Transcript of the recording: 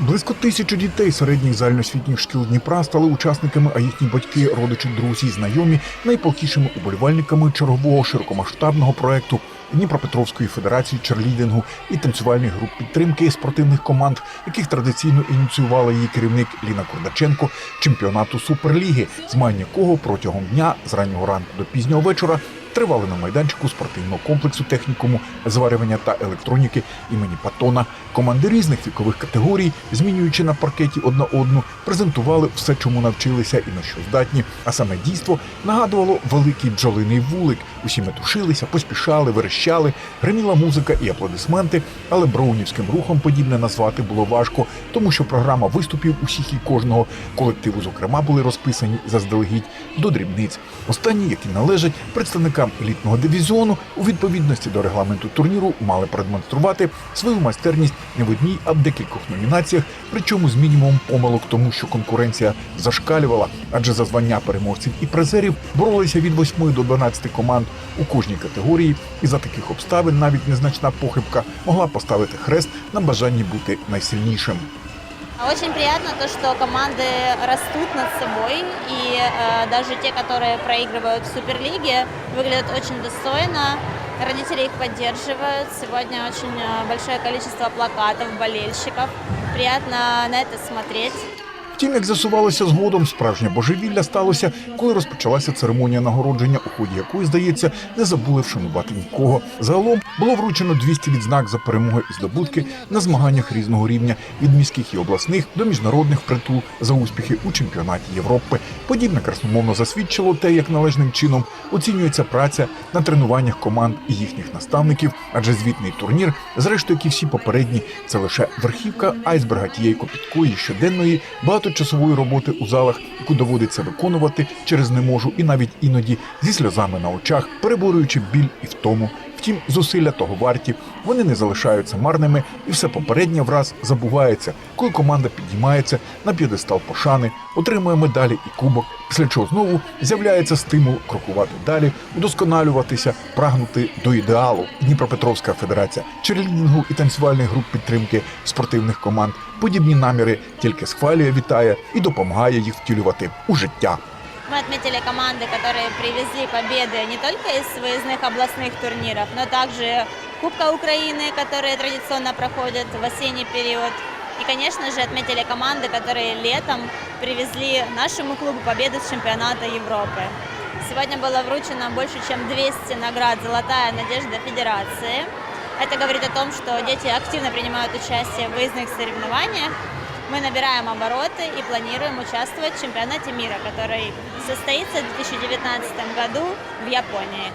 Близько тисячі дітей середніх загальноосвітніх шкіл Дніпра стали учасниками, а їхні батьки, родичі, друзі, знайомі найпалкішими уболівальниками чергового широкомасштабного проекту Дніпропетровської федерації черлідингу і танцювальних груп підтримки спортивних команд, яких традиційно ініціювала її керівник Ліна Курдаченко чемпіонату Суперліги, змагання якого протягом дня з раннього ранку до пізнього вечора тривали на майданчику спортивного комплексу технікуму зварювання та електроніки імені Патона. Команди різних вікових категорій, змінюючи на паркеті одна одну, презентували все, чому навчилися і на що здатні. А саме дійство нагадувало великий бджолиний вулик. Усі метушилися, поспішали, верещали, гриміла музика і аплодисменти. Але броунівським рухом подібне назвати було важко, тому що програма виступів усіх і кожного колективу, зокрема, були розписані заздалегідь до дрібниць. Останні, які належать представникам елітного дивізіону, у відповідності до регламенту турніру мали продемонструвати свою майстерність не в одній, а в декількох номінаціях, причому з мінімумом помилок, тому що конкуренція зашкалювала, адже за звання переможців і призерів боролися від 8 до 12 команд у кожній категорії, і за таких обставин навіть незначна похибка могла поставити хрест на бажанні бути найсильнішим. Очень приятно то, что команды растут над собой, и э, даже те, которые проигрывают в Суперлиге, выглядят очень достойно. Родители их поддерживают. Сегодня очень э, большое количество плакатов, болельщиков. Приятно на это смотреть. Втім, як з'ясувалося згодом, справжнє божевілля сталося, коли розпочалася церемонія нагородження, у ході якої, здається, не забули вшанувати нікого. Загалом було вручено 200 відзнак за перемоги і здобутки на змаганнях різного рівня від міських і обласних до міжнародних притул за успіхи у чемпіонаті Європи. Подібне красномовно засвідчило те, як належним чином оцінюється праця на тренуваннях команд і їхніх наставників, адже звітний турнір, зрештою, як і всі попередні, це лише верхівка айсберга тієї копіткої щоденної багаточасової роботи у залах, яку доводиться виконувати через не можу, і навіть іноді зі сльозами на очах, переборюючи біль і втому. Втім, зусилля того варті, вони не залишаються марними, і все попереднє враз забувається, коли команда підіймається на п'єдестал пошани, отримує медалі і кубок, після чого знову з'являється стимул крокувати далі, удосконалюватися, прагнути до ідеалу. Дніпропетровська федерація черлідингу і танцювальних груп підтримки спортивних команд подібні наміри тільки схвалює, вітає і допомагає їх втілювати у життя. Мы отметили команды, которые привезли победы не только из выездных областных турниров, но также Кубка Украины, которые традиционно проходят в осенний период. И, конечно же, отметили команды, которые летом привезли нашему клубу победу с чемпионата Европы. Сегодня было вручено больше, чем 200 наград «Золотая надежда Федерации». Это говорит о том, что дети активно принимают участие в выездных соревнованиях. Мы набираем обороты и планируем участвовать в чемпионате мира, который состоится в 2019 году в Японии.